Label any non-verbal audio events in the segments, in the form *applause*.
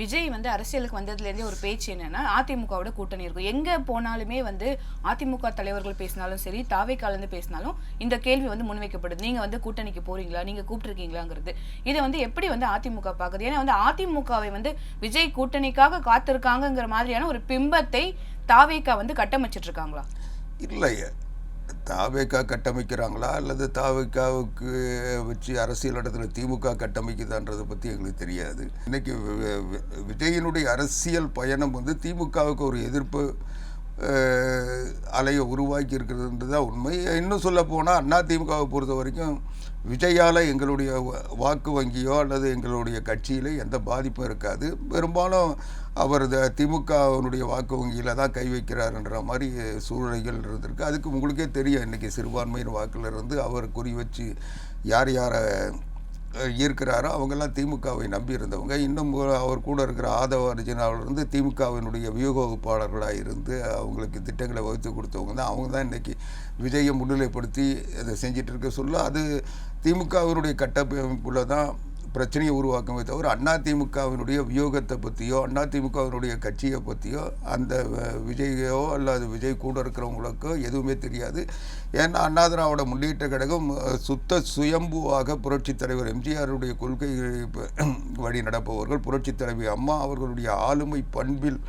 விஜய் வந்து அரசியலுக்கு வந்ததுலேருந்தே ஒரு பேச்சு என்னன்னா அதிமுகவோட கூட்டணி இருக்கும். எங்கே போனாலுமே வந்து அதிமுக தலைவர்கள் பேசினாலும் சரி தாவைக்காலேருந்து பேசினாலும் இந்த கேள்வி வந்து முன்வைக்கப்படுது. நீங்கள் வந்து கூட்டணிக்கு போறீங்களா? நீங்கள் கூப்பிட்டுருக்கீங்களாங்கிறது. இதை வந்து எப்படி வந்து அதிமுக பார்க்குது? ஏன்னா வந்து அதிமுகவை வந்து விஜய் கூட்டணிக்காக காத்திருக்காங்கங்கிற மாதிரியான ஒரு பிம்பத்தை தாவேக்கா வந்து கட்டமைச்சிட்டு இருக்காங்களா இல்லை தாவேக்கா கட்டமைக்கிறாங்களா? அல்லது தாவேக்காவுக்கு வச்சு அரசியல் இடத்துல திமுக கட்டமைக்குதான்றதை பற்றி எங்களுக்கு தெரியாது. இன்னைக்கு விஜயனுடைய அரசியல் பயணம் வந்து திமுகவுக்கு ஒரு எதிர்ப்பு அலையை உருவாக்கி இருக்கிறதுன்றது தான் உண்மை. இன்னும் சொல்ல போனால் அண்ணா திமுகவை பொறுத்த வரைக்கும் விஜயால் எங்களுடைய வாக்கு வங்கியோ அல்லது எங்களுடைய கட்சியில் எந்த பாதிப்பும் இருக்காது. பெரும்பாலும் அவர் த- திமுகவினுடைய வாக்கு வங்கியில் தான் கை வைக்கிறாருன்ற மாதிரி சூழ்நிலைகள் இருந்திருக்கு. அதுக்கு உங்களுக்கே தெரியும் இன்றைக்கி சிறுபான்மையின் வாக்கில் இருந்து அவர் குறி வச்சு யார் யாரை இருக்கிறாரோ ஈர்க்கிறாரோ அவங்கெல்லாம் திமுகவை நம்பி இருந்தவங்க இன்னும் அவர் கூட இருக்கிற ஆதவ அர்ஜுனாவிலிருந்து திமுகவினுடைய வியூகவகுப்பாளர்களாக இருந்து அவங்களுக்கு திட்டங்களை வகுத்து கொடுத்தவங்க தான். அவங்க தான் இன்றைக்கி விஜயை முன்னிலைப்படுத்தி அதை செஞ்சிட்ருக்க சொல்ல அது திமுகவினுடைய கட்டமைப்புல தான் பிரச்சனையை உருவாக்குமே தவிர அண்ணா திமுகவினுடைய வியூகத்தை பற்றியோ அண்ணா கட்சியை பற்றியோ அந்த விஜயோ அல்லது விஜய் கூட இருக்கிறவங்களுக்கோ எதுவுமே தெரியாது. ஏன்னா அண்ணா திராவிட முன்னேற்ற கழகம் சுத்த சுயம்புவாக புரட்சித் தலைவர் எம்ஜிஆருடைய கொள்கை *clears throat* வழி நடப்பவர்கள் புரட்சித் தலைவி அம்மா அவர்களுடைய ஆளுமை பண்பில்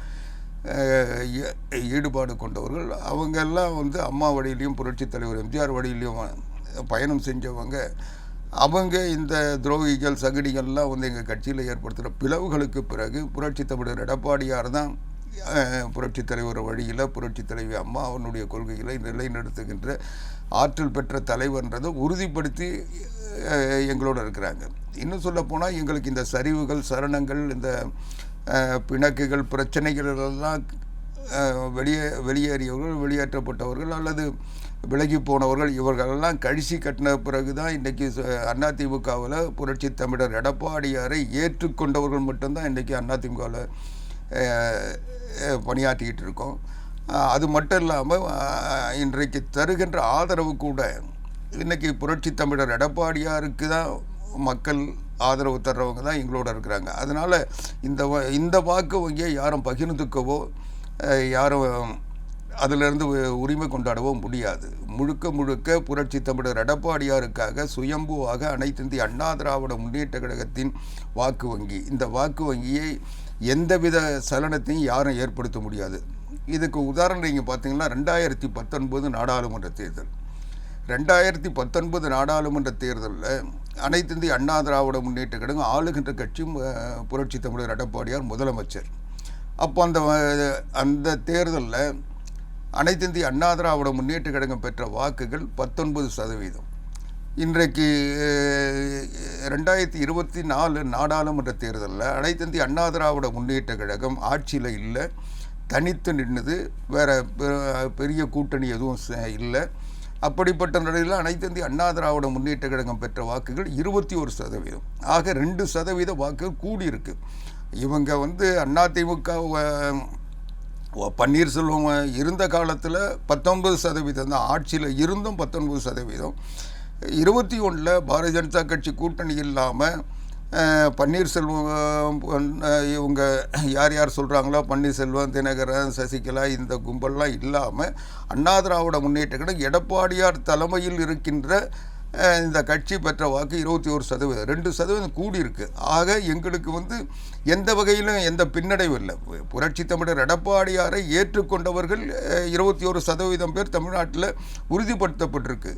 ஈடுபாடு கொண்டவர்கள். அவங்கெல்லாம் வந்து அம்மா வழியிலையும் புரட்சித் தலைவர் எம்ஜிஆர் வழியிலையும் பயணம் செஞ்சவங்க. அவங்க இந்த துரோகிகள் சகடிகள்லாம் வந்து எங்கள் கட்சியில் ஏற்படுத்துகிற பிளவுகளுக்கு பிறகு புரட்சி தமிழர் எடப்பாடியார் தான் புரட்சி புரட்சித் தலைவர் வழியில் புரட்சித் தலைவி அம்மா அவனுடைய கொள்கைகளை நிலைநிறுத்துகின்ற ஆற்றல் பெற்ற தலைவர்ன்றதை உறுதிப்படுத்தி எங்களோடு எங்களோட இருக்கிறாங்க. இன்னும் சொல்லப்போனால் எங்களுக்கு இந்த சரிவுகள் சரணங்கள் இந்த பிணக்குகள் பிரச்சனைகள் எல்லாம் வெளியே வெளியேறியவர்கள் வெளியேற்றப்பட்டவர்கள் அல்லது விலகி போனவர்கள் இவர்களெல்லாம் கழிசி கட்டின பிறகு தான் இன்றைக்கி அதிமுகவில் புரட்சி தமிழர் எடப்பாடியாரை ஏற்றுக்கொண்டவர்கள் மட்டும்தான் இன்றைக்கி அதிமுகவில் பணியாற்றிக்கிட்டு இருக்கோம். அது மட்டும் இல்லாமல் இன்றைக்கு தருகின்ற ஆதரவு கூட இன்றைக்கி புரட்சி தமிழர் எடப்பாடியாருக்கு தான் மக்கள் ஆதரவு தர்றவங்க தான் எங்களோட இருக்கிறாங்க. அதனால் இந்த வ- இந்த வாக்கு வங்கியை யாரும் பகிர்ந்துக்கவோ யாரும் அதிலிருந்து உரிமை கொண்டாடவும் முடியாது. முழுக்க முழுக்க புரட்சி தமிழர் எடப்பாடியாருக்காக சுயம்புவாக அனைத்து இந்திய அண்ணா திராவிட முன்னேற்ற கழகத்தின் வாக்கு வங்கி. இந்த வாக்கு வங்கியை எந்தவித சலனத்தையும் யாரும் ஏற்படுத்த முடியாது. இதுக்கு உதாரணம் நீங்கள் பார்த்தீங்கன்னா ரெண்டாயிரத்தி பத்தொன்பது நாடாளுமன்ற தேர்தல். ரெண்டாயிரத்தி பத்தொன்பது நாடாளுமன்ற தேர்தலில் அனைத்து இந்திய அண்ணா திராவிட முன்னேற்ற கழகம் ஆளுகின்ற கட்சியும் புரட்சி தமிழர் எடப்பாடியார் முதலமைச்சர். அப்போ அந்த அந்த தேர்தலில் அனைத்திந்திய அண்ணா திராவிட முன்னேற்ற கழகம் பெற்ற வாக்குகள் பத்தொன்பது சதவீதம். இன்றைக்கு ரெண்டாயிரத்தி இருபத்தி நாலு நாடாளுமன்ற தேர்தலில் அனைத்திந்திய அண்ணா திராவிட முன்னேற்ற கழகம் ஆட்சியில் இல்லை. தனித்து நின்றுது வேறு பெரிய கூட்டணி எதுவும் ச- இல்லை. அப்படிப்பட்ட நிலையில் அனைத்திந்திய அண்ணா திராவிட முன்னேற்ற கழகம் பெற்ற வாக்குகள் இருபத்தி ஒரு சதவீதம். ஆக ரெண்டு சதவீத வாக்குகள் கூடியிருக்கு. இவங்க வந்து அதிமுக பன்னீர்செல்வம் இருந்த காலத்தில் பத்தொன்பது சதவீதம் தான். ஆட்சியில் இருந்தும் பத்தொன்பது சதவீதம். இருபத்தி ஒன்றில் பாரதிய ஜனதா கட்சி கூட்டணி இல்லாமல் பன்னீர்செல்வம் இவங்க யார் யார் சொல்கிறாங்களோ பன்னீர்செல்வம் தினகரன் சசிகலா இந்த கும்பல்லாம் இல்லாமல் அண்ணா திராவிட முன்னேற்ற கழகம் எடப்பாடியார் தலைமையில் இருக்கின்ற இந்த கட்சி பெற்ற வாக்கு இருபத்தி ஒரு சதவீதம். ரெண்டு சதவீதம் கூடியிருக்கு. ஆக எங்களுக்கு வந்து எந்த வகையிலும் எந்த பின்னடைவு இல்லை. புரட்சி தமிழர் எடப்பாடியாரை ஏற்றுக்கொண்டவர்கள் இருபத்தி ஒரு சதவீதம் பேர் தமிழ்நாட்டில் உறுதிப்படுத்தப்பட்டிருக்கு.